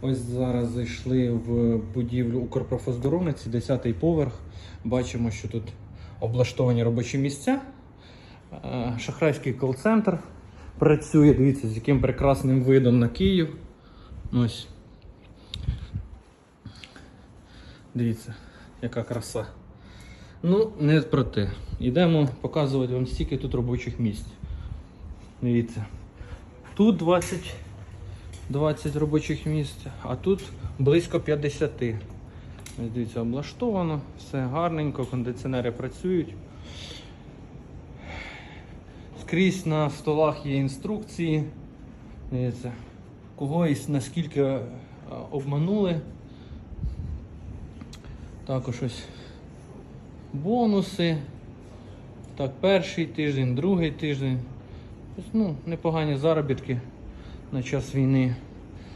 Ось зараз зайшли в будівлю Укрпрофоздоровниці, 10-й поверх. Бачимо, що тут облаштовані робочі місця. Е, Шахрайський кол-центр працює. Дивіться, з яким прекрасним видом на Київ. Ось. Дивіться, яка краса. Ну, не про те. Йдемо показувати вам стільки тут робочих місць. Дивіться. Тут 20, 20 робочих місць, а тут близько 50. Ось Дивіться, облаштовано, все гарненько, кондиціонери працюють. Скрізь на столах є інструкції. Дивіться, когось наскільки е, обманули. Також ось бонуси. Так, перший тиждень, другий тиждень. Ось, Ну, непогані заробітки на час війни.